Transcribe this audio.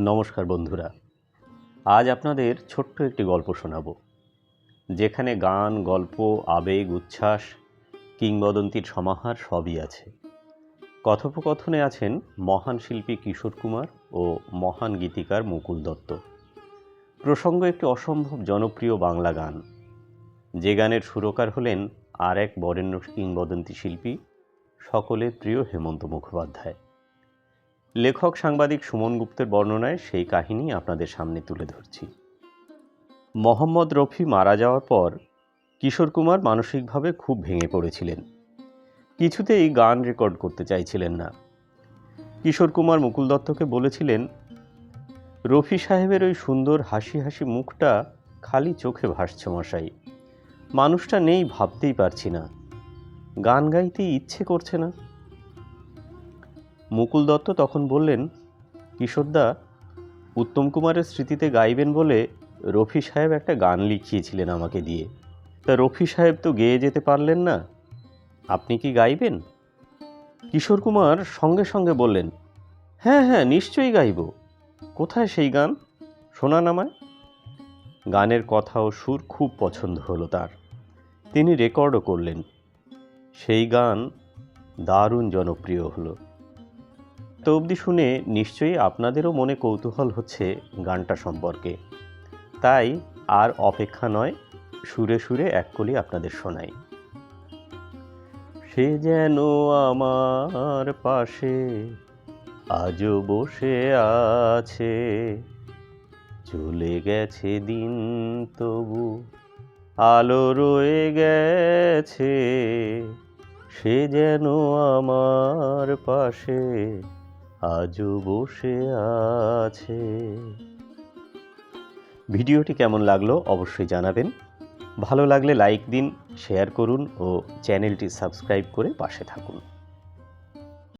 নমস্কার বন্ধুরা। আজ আপনাদের ছোট্ট একটি গল্প শোনাব, যেখানে গান, গল্প, আবেগ, উচ্ছ্বাস, কিংবদন্তির সমাহার সবই আছে। কথোপকথনে আছেন মহান শিল্পী কিশোর কুমার ও মহান গীতিকার মুকুল দত্ত। প্রসঙ্গ একটি অসম্ভব জনপ্রিয় বাংলা গান। যে গানের সুরকার হলেন আর এক বরেণ্য কিংবদন্তি শিল্পী, সকলের প্রিয় হেমন্ত মুখোপাধ্যায়। লেখক সাংবাদিক সুমন গুপ্তের বর্ণনায় সেই কাহিনী আপনাদের সামনে তুলে ধরছি। মোহাম্মদ রফি মারা যাওয়ার পর কিশোর কুমার মানসিকভাবে খুব ভেঙে পড়েছিলেন। কিছুতেই গান রেকর্ড করতে চাইছিলেন না। কিশোর কুমার মুকুল দত্তকে বলেছিলেন, রফি সাহেবের ওই সুন্দর হাসি হাসি মুখটা খালি চোখে ভাসছে মশাই। মানুষটা নেই ভাবতেই পারছি না। গান গাইতে ইচ্ছে করছে না। মুকুল দত্ত তখন বললেন, কিশোরদা, উত্তম কুমারের স্মৃতিতে গাইবেন বলে রফি সাহেব একটা গান লিখিয়েছিলেন আমাকে দিয়ে। তা রফি সাহেব তো গেয়ে যেতে পারলেন না। আপনি কি গাইবেন? কিশোর কুমার সঙ্গে সঙ্গে বললেন হ্যাঁ হ্যাঁ নিশ্চয়ই গাইব। কোথায় সেই গান? শোনান আমায়। গানের কথা ও সুর খুব পছন্দ হলো তার। তিনি রেকর্ডও করলেন। সেই গান দারুণ জনপ্রিয় হলো। তো অবধি শুনে নিশ্চয়ই আপনাদেরও মনে কৌতূহল হচ্ছে গানটা সম্পর্কে। তাই আর অপেক্ষা নয়, সুরে সুরে এক কলি আপনাদের শোনাই। সে যেন আমার পাশে আজও বসে আছে, চলে গেছে দিন তবু আলো রয়ে গেছে, সে যেন আমার পাশে আজও বসে আছে। ভিডিওটি কেমন লাগল অবশ্যই জানাবেন। ভালো লাগলে লাইক দিন, শেয়ার করুন ও চ্যানেলটি সাবস্ক্রাইব করে পাশে থাকুন।